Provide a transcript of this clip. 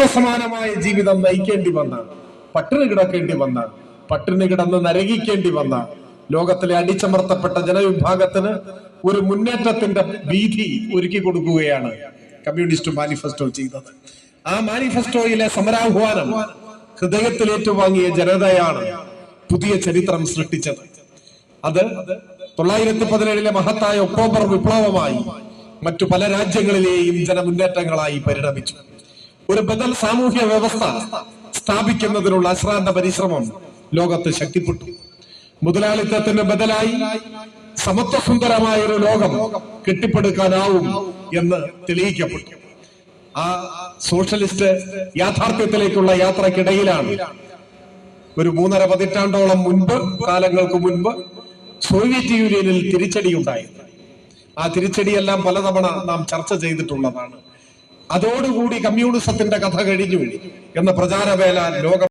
നിയമസമാനമായ ജീവിതം നയിക്കേണ്ടി വന്ന പട്ടിണി കിടക്കേണ്ടി വന്ന പട്ടിണി കിടന്ന് നരകിക്കേണ്ടി വന്ന ലോകത്തിലെ അടിച്ചമർത്തപ്പെട്ട ജനവിഭാഗത്തിന് ഒരു മുന്നേറ്റത്തിന്റെ വീതി ഒരുക്കി കൊടുക്കുകയാണ് കമ്മ്യൂണിസ്റ്റ് മാനിഫെസ്റ്റോ ചെയ്തത്. ആ മാനിഫെസ്റ്റോയിലെ സമരാഹ്വാനം ഹൃദയത്തിൽ ഏറ്റുവാങ്ങിയ ജനതയാണ് പുതിയ ചരിത്രം സൃഷ്ടിച്ചത്. അത് തൊള്ളായിരത്തി പതിനേഴിലെ മഹത്തായ ഒക്ടോബർ വിപ്ലവമായി മറ്റു പല രാജ്യങ്ങളിലെയും ജനമുന്നേറ്റങ്ങളായി പരിണമിച്ചു. ഒരു ബദൽ സാമൂഹ്യ വ്യവസ്ഥ സ്ഥാപിക്കുന്നതിനുള്ള അശ്രാന്ത പരിശ്രമം ലോകത്ത് ശക്തിപ്പെട്ടു. മുതലാളിത്തത്തിന് ബദലായി സമത്വസുന്ദരമായ ഒരു ലോകം കെട്ടിപ്പടുക്കാനാവും എന്ന് തെളിയിക്കപ്പെട്ടു. ആ സോഷ്യലിസ്റ്റ് യാഥാർത്ഥ്യത്തിലേക്കുള്ള യാത്രക്കിടയിലാണ്. ഒരു മൂന്നര പതിറ്റാണ്ടോളം മുൻപ് കാലങ്ങൾക്ക് മുൻപ് സോവിയറ്റ് യൂണിയനിൽ തിരിച്ചടി ഉണ്ടായത് ആ തിരിച്ചടിയെല്ലാം പലതവണ നാം ചർച്ച ചെയ്തിട്ടുള്ളതാണ്. അതോടുകൂടി കമ്മ്യൂണിസത്തിന്റെ കഥ കഴിഞ്ഞു എന്ന പ്രചാരവേല ലോകം